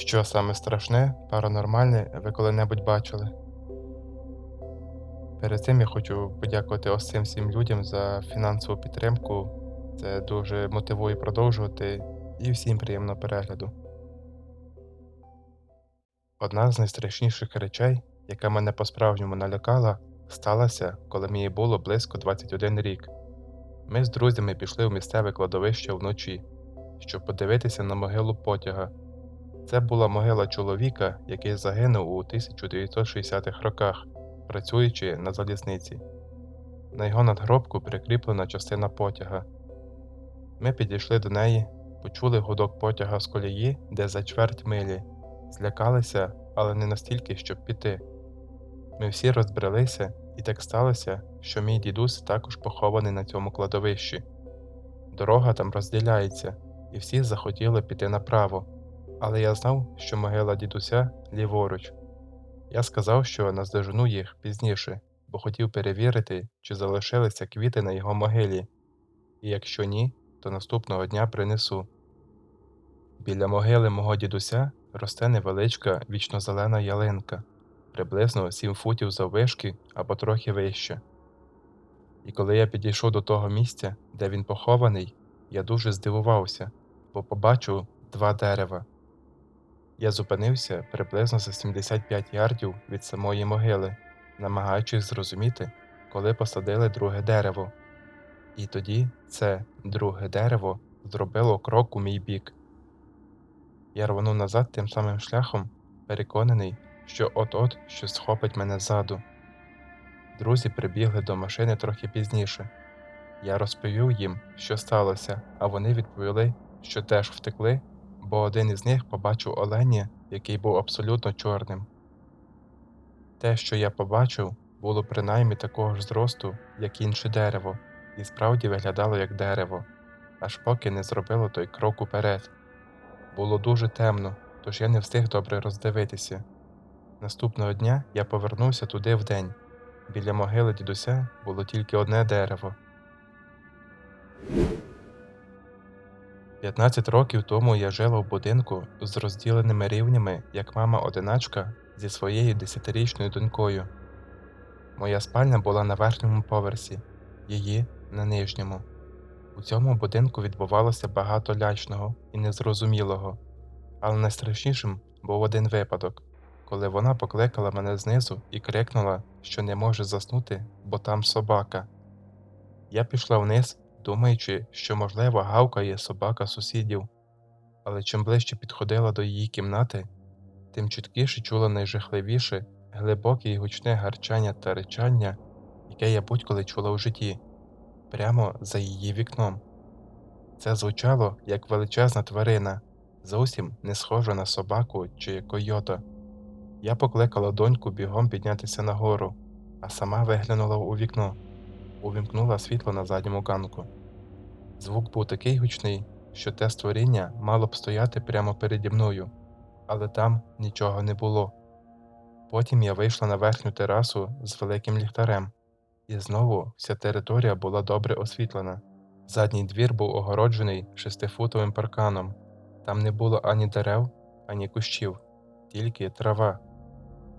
Що саме страшне, паранормальне ви коли-небудь бачили? Перед цим я хочу подякувати ось цим всім людям за фінансову підтримку. Це дуже мотивує продовжувати і всім приємного перегляду. Одна з найстрашніших речей, яка мене по-справжньому налякала, сталася, коли мені було близько 21 рік. Ми з друзями пішли у місцеве кладовище вночі, щоб подивитися на могилу потяга. Це була могила чоловіка, який загинув у 1960-х роках, працюючи на залізниці. На його надгробку прикріплена частина потяга. Ми підійшли до неї, почули гудок потяга з колії, де за чверть милі, злякалися, але не настільки, щоб піти. Ми всі розбрелися, і так сталося, що мій дідусь також похований на цьому кладовищі. Дорога там розділяється, і всі захотіли піти направо, але я знав, що могила дідуся ліворуч. Я сказав, що наздожену їх пізніше, бо хотів перевірити, чи залишилися квіти на його могилі, і якщо ні, то наступного дня принесу. Біля могили мого дідуся росте невеличка вічнозелена ялинка, приблизно 7 футів заввишки або трохи вище. І коли я підійшов до того місця, де він похований, я дуже здивувався, бо побачив два дерева. Я зупинився приблизно за 75 ярдів від самої могили, намагаючись зрозуміти, коли посадили друге дерево. І тоді це друге дерево зробило крок у мій бік. Я рванув назад тим самим шляхом, переконаний, що от-от щось схопить мене ззаду. Друзі прибігли до машини трохи пізніше. Я розповів їм, що сталося, а вони відповіли, що теж втекли, бо один із них побачив оленя, який був абсолютно чорним. Те, що я побачив, було принаймні такого ж зросту, як інше дерево, і справді виглядало як дерево, аж поки не зробило той крок уперед. Було дуже темно, тож я не встиг добре роздивитися. Наступного дня я повернувся туди вдень. Біля могили дідуся було тільки одне дерево. 15 років тому я жила в будинку з розділеними рівнями, як мама одиначка зі своєю десятирічною донькою. Моя спальня була на верхньому поверсі, її на нижньому. У цьому будинку відбувалося багато лячного і незрозумілого, але найстрашнішим був один випадок, коли вона покликала мене знизу і крикнула, що не може заснути, бо там собака. Я пішла вниз, думаючи, що, можливо, гавкає собака сусідів, але чим ближче підходила до її кімнати, тим чіткіше чула найжахливіше, глибоке і гучне гарчання та речання, яке я будь-коли чула у житті, прямо за її вікном. Це звучало як величезна тварина, зовсім не схожа на собаку чи койота. Я покликала доньку бігом піднятися нагору, а сама виглянула у вікно, увімкнула світло на задньому ганку. Звук був такий гучний, що те створіння мало б стояти прямо переді мною, але там нічого не було. Потім я вийшла на верхню терасу з великим ліхтарем, і знову вся територія була добре освітлена. Задній двір був огороджений шестифутовим парканом, там не було ані дерев, ані кущів, тільки трава.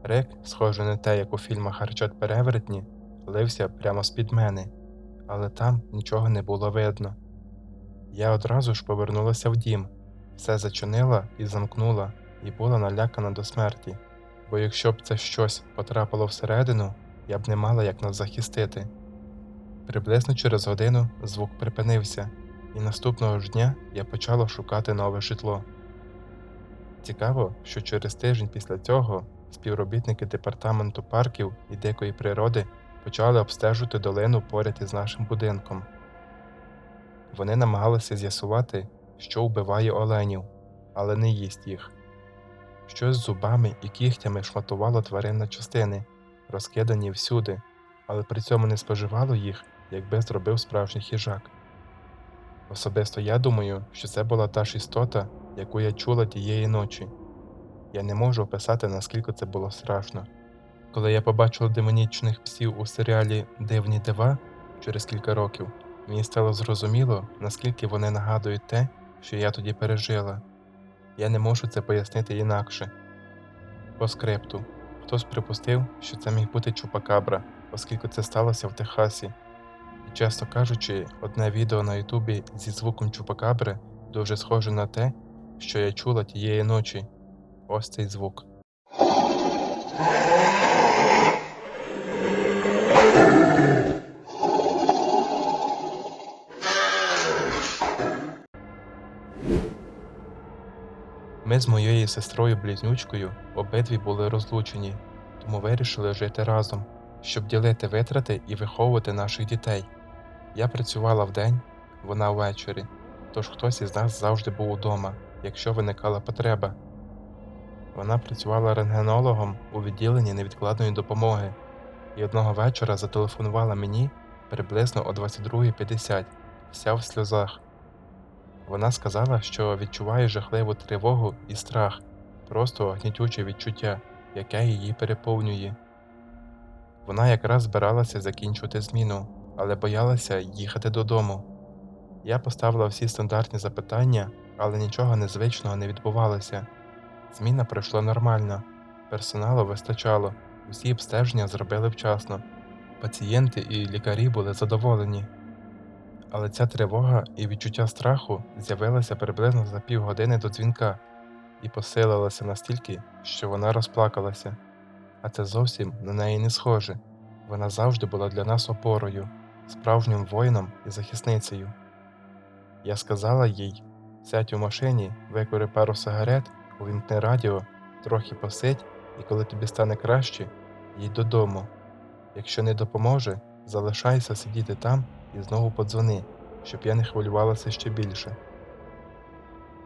Рик, схожий на те, як у фільмах харчать перевертні, лився прямо з-під мене, але там нічого не було видно. Я одразу ж повернулася в дім, все зачинила і замкнула, і була налякана до смерті, бо якщо б це щось потрапило всередину, я б не мала як нас захистити. Приблизно через годину звук припинився, і наступного ж дня я почала шукати нове житло. Цікаво, що через тиждень після цього співробітники департаменту парків і дикої природи почали обстежувати долину поряд із нашим будинком. Вони намагалися з'ясувати, що вбиває оленів, але не їсть їх. Щось з зубами і кігтями шматувало тварин на частини, розкидані всюди, але при цьому не споживало їх, якби зробив справжній хижак. Особисто я думаю, що це була та ж істота, яку я чула тієї ночі. Я не можу описати, наскільки це було страшно. Коли я побачила демонічних псів у серіалі Дивні дива через кілька років, мені стало зрозуміло, наскільки вони нагадують те, що я тоді пережила. Я не можу це пояснити інакше. По скрипту. Хтось припустив, що це міг бути Чупакабра, оскільки це сталося в Техасі. І чесно кажучи, одне відео на Ютубі зі звуком Чупакабри дуже схоже на те, що я чула тієї ночі. Ось цей звук. З моєю сестрою близнючкою обидві були розлучені, тому вирішили жити разом, щоб ділити витрати і виховувати наших дітей. Я працювала вдень, вона ввечері, тож хтось із нас завжди був удома, якщо виникала потреба. Вона працювала рентгенологом у відділенні невідкладної допомоги і одного вечора зателефонувала мені приблизно о 22.50, вся в сльозах. Вона сказала, що відчуває жахливу тривогу і страх, просто гнітюче відчуття, яке її переповнює. Вона якраз збиралася закінчувати зміну, але боялася їхати додому. Я поставила всі стандартні запитання, але нічого незвичного не відбувалося. Зміна пройшла нормально, персоналу вистачало, усі обстеження зробили вчасно. Пацієнти і лікарі були задоволені. Але ця тривога і відчуття страху з'явилася приблизно за півгодини до дзвінка і посилилася настільки, що вона розплакалася. А це зовсім на неї не схоже. Вона завжди була для нас опорою, справжнім воїном і захисницею. Я сказала їй сядь у машині, викури пару сигарет, увімкни радіо, трохи посидь, і коли тобі стане краще, їдь додому. Якщо не допоможе, залишайся сидіти там і знову подзвони, щоб я не хвилювалася ще більше.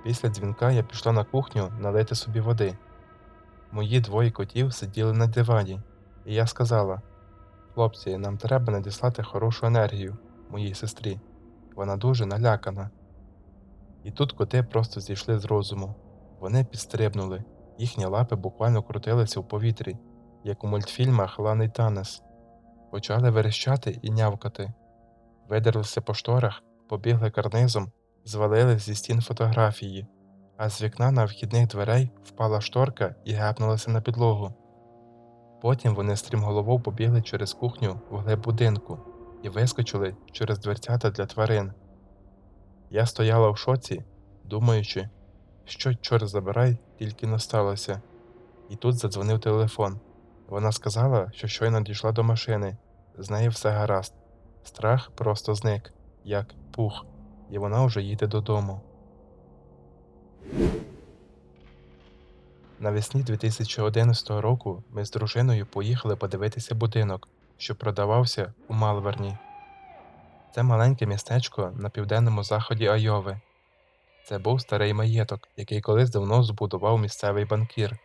Після дзвінка я пішла на кухню налити собі води. Мої двоє котів сиділи на дивані, і я сказала хлопці, нам треба надіслати хорошу енергію моїй сестрі. Вона дуже налякана. І тут коти просто зійшли з розуму. Вони підстрибнули, їхні лапи буквально крутилися в повітрі, як у мультфільмах Ланий Танес. Почали верещати і нявкати видерлися по шторах, побігли карнизом, звалили зі стін фотографії, а з вікна на вхідних дверей впала шторка і гепнулася на підлогу. Потім вони стрімголовов побігли через кухню в глиб будинку і вискочили через дверцята для тварин. Я стояла в шоці, думаючи, що, чорт забирай, тільки не сталося. І тут задзвонив телефон. Вона сказала, що щойно дійшла до машини, з нею все гаразд. Страх просто зник, як пух, і вона вже їде додому. Навесні 2011 року ми з дружиною поїхали подивитися будинок, що продавався у Малверні. Це маленьке містечко на південному заході Айови. Це був старий маєток, який колись давно збудував місцевий банкір.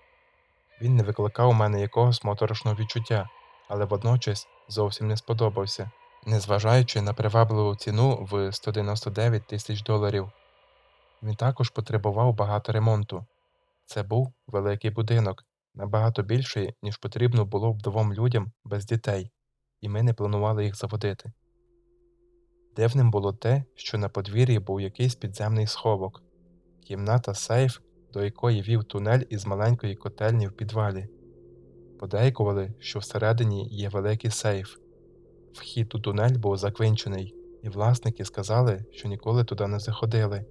Він не викликав у мене якогось моторошного відчуття, але водночас зовсім не сподобався незважаючи на привабливу ціну в 199 тисяч доларів. Він також потребував багато ремонту. Це був великий будинок, набагато більший, ніж потрібно було б двом людям без дітей, і ми не планували їх заводити. Дивним було те, що на подвір'ї був якийсь підземний сховок, кімната сейф, до якої вів тунель із маленької котельні в підвалі. Подейкували, що всередині є великий сейф, Вхід у тунель був заквинчений, і власники сказали, що ніколи туди не заходили.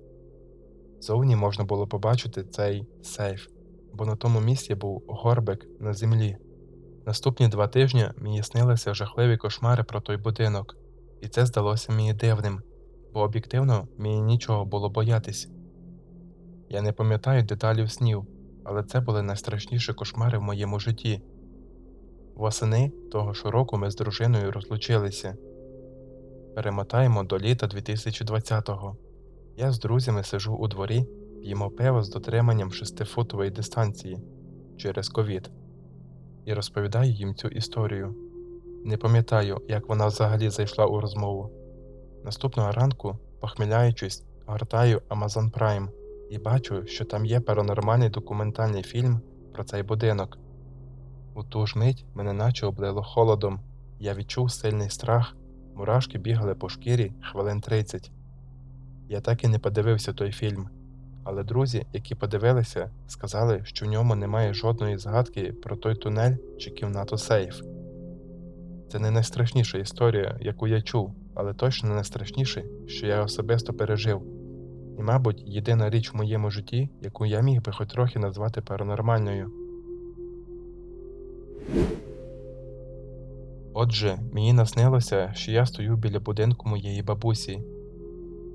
Зовні можна було побачити цей сейф, бо на тому місці був горбик на землі. Наступні два тижні мені снилися жахливі кошмари про той будинок, і це здалося мені дивним, бо об'єктивно мені нічого було боятись. Я не пам'ятаю деталів снів, але це були найстрашніші кошмари в моєму житті. Восени того ж року ми з дружиною розлучилися. Перемотаємо до літа 2020-го. Я з друзями сижу у дворі, п'ємо пиво з дотриманням шестифутової дистанції через ковід і розповідаю їм цю історію. Не пам'ятаю, як вона взагалі зайшла у розмову. Наступного ранку, похміляючись, гортаю Amazon Prime і бачу, що там є паранормальний документальний фільм про цей будинок. У ту ж мить мене наче облило холодом, я відчув сильний страх, мурашки бігали по шкірі хвилин тридцять. Я так і не подивився той фільм, Але друзі, які подивилися, сказали, що в ньому немає жодної згадки про той тунель чи кімнату сейф. Це не найстрашніша історія, яку я чув, але точно не найстрашніше, що я особисто пережив. І, мабуть, єдина річ в моєму житті, яку я міг би хоч трохи назвати паранормальною. Отже, мені наснилося, що я стою біля будинку моєї бабусі.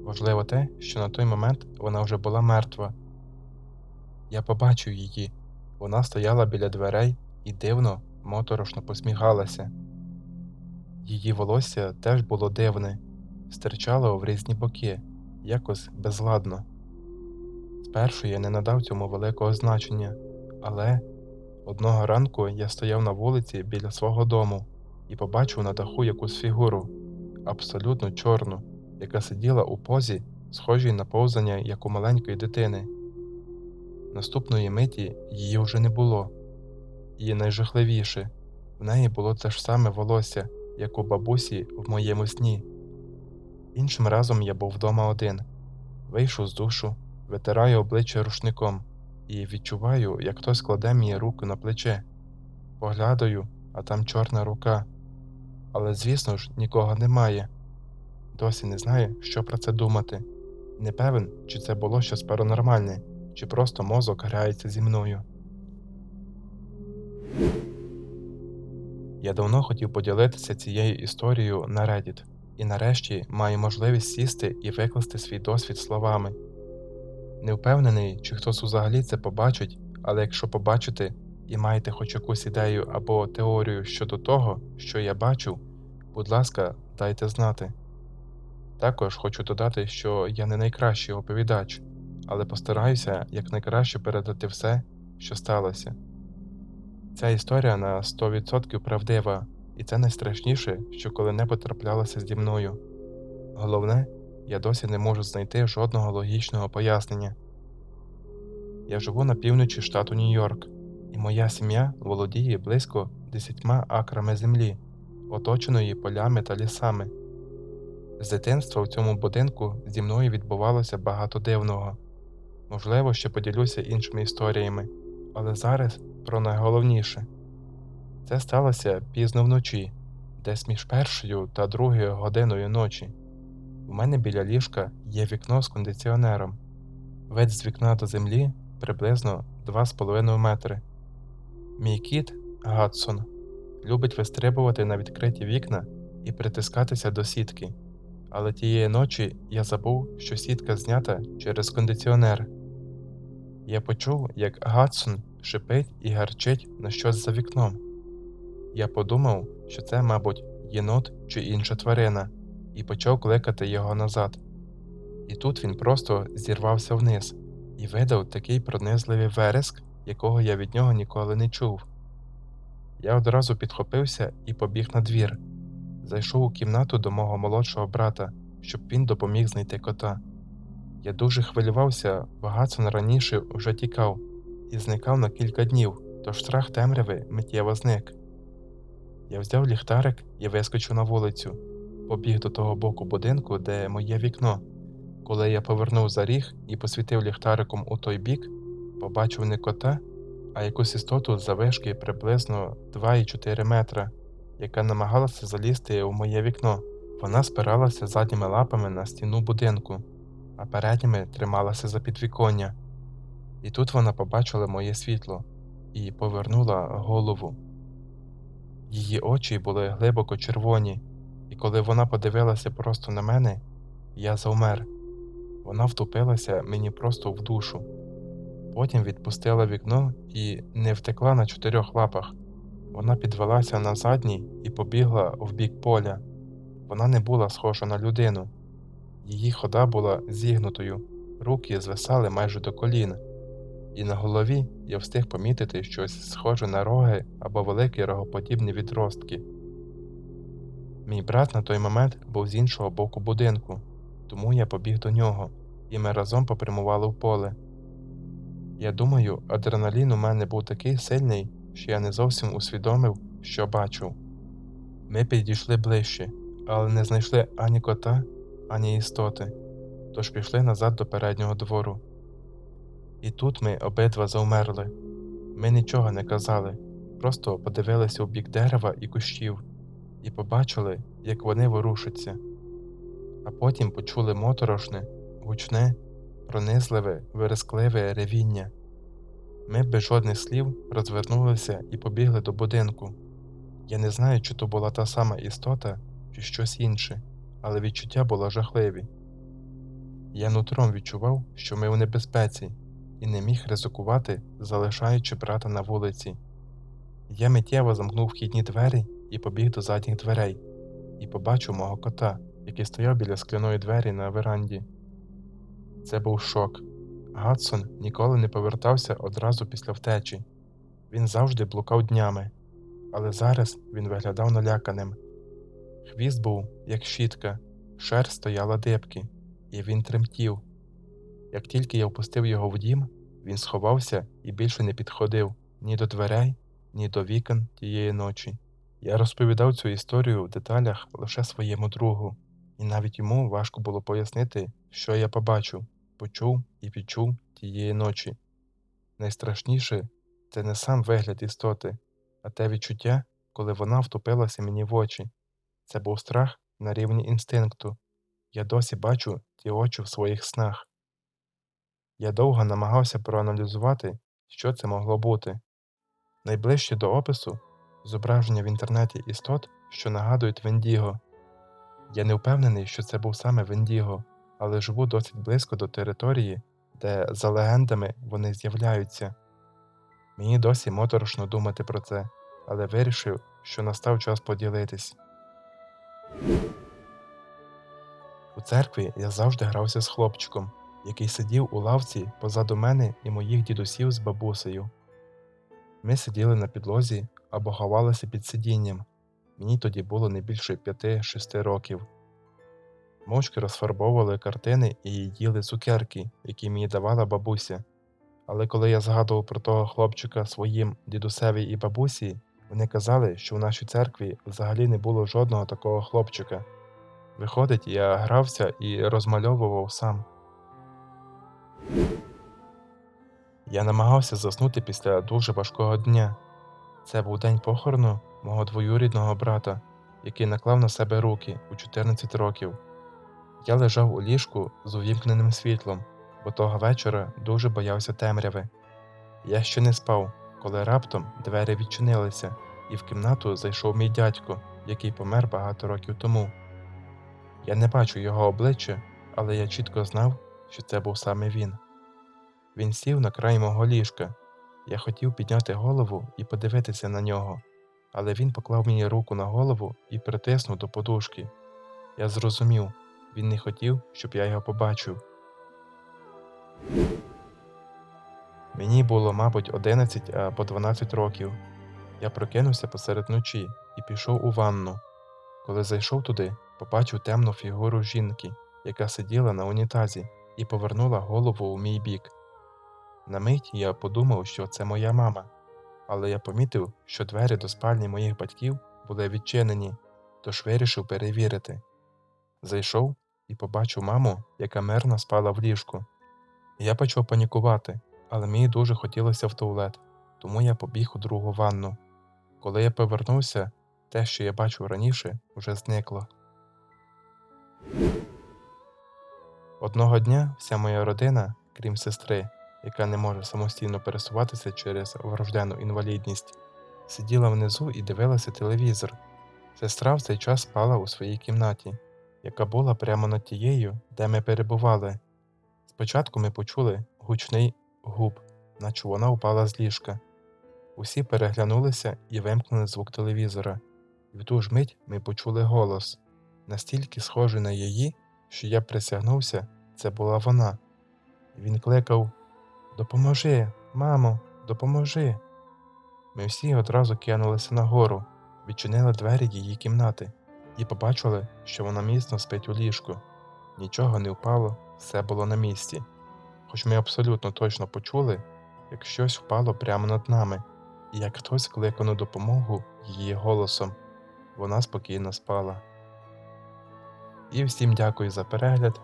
Важливо те, що на той момент вона вже була мертва. Я побачив її. Вона стояла біля дверей і дивно, моторошно посміхалася. Її волосся теж було дивне, стирчало в різні боки, якось безладно. Спершу я не надав цьому великого значення, але одного ранку я стояв на вулиці біля свого дому і побачив на даху якусь фігуру, абсолютно чорну, яка сиділа у позі, схожій на повзання як у маленької дитини. Наступної миті її вже не було, і найжахливіше в неї було те ж саме волосся, як у бабусі в моєму сні. Іншим разом я був вдома один, вийшов з душу, витираю обличчя рушником і відчуваю, як хтось кладе мені руку на плече. Поглядаю, а там чорна рука. Але, звісно ж, нікого немає. Досі не знаю, що про це думати. Не певен, чи це було щось паранормальне, чи просто мозок грається зі мною. Я давно хотів поділитися цією історією на Reddit, і нарешті маю можливість сісти і викласти свій досвід словами. Не впевнений, чи хтось взагалі це побачить, але якщо побачите і маєте хоч якусь ідею або теорію щодо того, що я бачу, будь ласка, дайте знати. Також хочу додати, що я не найкращий оповідач, але постараюся якнайкраще передати все, що сталося. Ця історія на 100% правдива, і це найстрашніше, що коли-небудь траплялося зі мною. Головне, я досі не можу знайти жодного логічного пояснення. Я живу на півночі штату Нью-Йорк, і моя сім'я володіє близько 10 акрами землі, оточеної полями та лісами. З дитинства в цьому будинку зі мною відбувалося багато дивного. Можливо, ще поділюся іншими історіями, але зараз про найголовніше це сталося пізно вночі, десь між першою та другою годиною ночі. У мене біля ліжка є вікно з кондиціонером. Вид з вікна до землі приблизно 2,5 метри. Мій кіт Гадсон любить вистрибувати на відкриті вікна і притискатися до сітки, але тієї ночі я забув, що сітка знята через кондиціонер. Я почув, як Гадсон шипить і гарчить на щось за вікном. Я подумав, що це, мабуть, єнот чи інша тварина, і почав кликати його назад. І тут він просто зірвався вниз і видав такий пронизливий вереск, якого я від нього ніколи не чув. Я одразу підхопився і побіг на двір. Зайшов у кімнату до мого молодшого брата, щоб він допоміг знайти кота. Я дуже хвилювався, бо Гатсон раніше вже тікав і зникав на кілька днів, тож страх темряви миттєво зник. Я взяв ліхтарик і вискочив на вулицю, побіг до того боку будинку, де моє вікно. Коли я повернув за ріг і посвітив ліхтариком у той бік, побачив не кота, а якусь істоту завишки приблизно 2,4 метра, яка намагалася залізти у моє вікно. Вона спиралася задніми лапами на стіну будинку, а передніми трималася за підвіконня. І тут вона побачила моє світло і повернула голову. Її очі були глибоко червоні, коли вона подивилася просто на мене, я завмер. Вона втупилася мені просто в душу. Потім відпустила вікно і не втекла на чотирьох лапах. Вона підвелася на задній і побігла в бік поля. Вона не була схожа на людину. Її хода була зігнутою, руки звисали майже до колін, і на голові я встиг помітити щось схоже на роги або великі рогоподібні відростки. Мій брат на той момент був з іншого боку будинку, тому я побіг до нього, і ми разом попрямували в поле. Я думаю, адреналін у мене був такий сильний, що я не зовсім усвідомив, що бачу. Ми підійшли ближче, але не знайшли ані кота, ані істоти, тож пішли назад до переднього двору. І тут ми обидва завмерли. Ми нічого не казали, просто подивилися у бік дерева і кущів і побачили, як вони ворушаться, а потім почули моторошне, гучне, пронизливе, верескливе ревіння. Ми без жодних слів розвернулися і побігли до будинку. Я не знаю, чи то була та сама істота, чи щось інше, але відчуття було жахливі. Я нутром відчував, що ми у небезпеці, і не міг ризикувати, залишаючи брата на вулиці. Я миттєво замкнув вхідні двері і побіг до задніх дверей, і побачив мого кота, який стояв біля скляної двері на веранді. Це був шок. Гадсон ніколи не повертався одразу після втечі. Він завжди блукав днями, але зараз він виглядав наляканим. Хвіст був, як щітка, шерсть стояла дибки, і він тремтів. Як тільки я впустив його в дім, він сховався і більше не підходив ні до дверей, ні до вікон тієї ночі. Я розповідав цю історію в деталях лише своєму другу, і навіть йому важко було пояснити, що я побачив, почув і відчув тієї ночі. Найстрашніше це не сам вигляд істоти, а те відчуття, коли вона втопилася мені в очі. Це був страх на рівні інстинкту. Я досі бачу ті очі в своїх снах. Я довго намагався проаналізувати, що це могло бути. Найближче до опису зображення в інтернеті істот, що нагадують Вендіго. Я не впевнений, що це був саме Вендіго, але живу досить близько до території, де, за легендами, вони з'являються. Мені досі моторошно думати про це, але вирішив, що настав час поділитись. У церкві я завжди грався з хлопчиком, який сидів у лавці позаду мене і моїх дідусів з бабусею. Ми сиділи на підлозі або ховалися під сидінням. Мені тоді було не більше 5-6 років. Мовчки розфарбовували картини і їли цукерки, які мені давала бабуся. Але коли я згадував про того хлопчика своїм дідусеві і бабусі, вони казали, що в нашій церкві взагалі не було жодного такого хлопчика. Виходить, я грався і розмальовував сам. Я намагався заснути після дуже важкого дня. Це був день похорону мого двоюрідного брата, який наклав на себе руки у 14 років. Я лежав у ліжку з увімкненим світлом, бо того вечора дуже боявся темряви. Я ще не спав, коли раптом двері відчинилися, і в кімнату зайшов мій дядько, який помер багато років тому. Я не бачу його обличчя, але я чітко знав, що це був саме він. Він сів на край мого ліжка. Я хотів підняти голову і подивитися на нього, але він поклав мені руку на голову і притиснув до подушки. Я зрозумів, він не хотів, щоб я його побачив. Мені було, мабуть, 11 або 12 років. Я прокинувся посеред ночі і пішов у ванну. Коли зайшов туди, побачив темну фігуру жінки, яка сиділа на унітазі і повернула голову у мій бік. На мить я подумав, що це моя мама, але я помітив, що двері до спальні моїх батьків були відчинені, тож вирішив перевірити. Зайшов і побачив маму, яка мирно спала в ліжку. Я почав панікувати, але мені дуже хотілося в туалет, тому я побіг у другу ванну. Коли я повернувся, те, що я бачив раніше, вже зникло. Одного дня вся моя родина, крім сестри, яка не може самостійно пересуватися через врождену інвалідність, сиділа внизу і дивилася телевізор. Сестра в цей час спала у своїй кімнаті, яка була прямо над тією, де ми перебували. Спочатку ми почули гучний губ, наче вона впала з ліжка. Усі переглянулися і вимкнули звук телевізора, і в ту ж мить ми почули голос, настільки схожий на її, що я присягнувся, це була вона. Він кликав Допоможи, мамо, допоможи. Ми всі одразу кинулися нагору, відчинили двері її кімнати і побачили, що вона міцно спить у ліжку. Нічого не впало, все було на місці. Хоч ми абсолютно точно почули, як щось впало прямо над нами, і як хтось кликав на допомогу її голосом. Вона спокійно спала. І всім дякую за перегляд.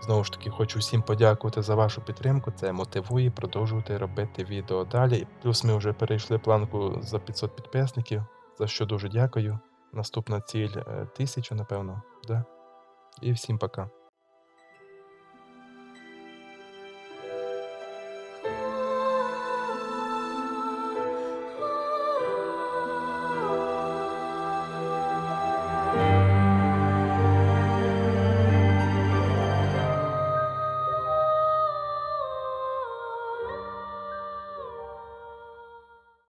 Знову ж таки, хочу всім подякувати за вашу підтримку. Це мотивує продовжувати робити відео далі. Плюс ми вже перейшли планку за 500 підписників, за що дуже дякую. Наступна ціль е, 1000, напевно. Да? І всім пока.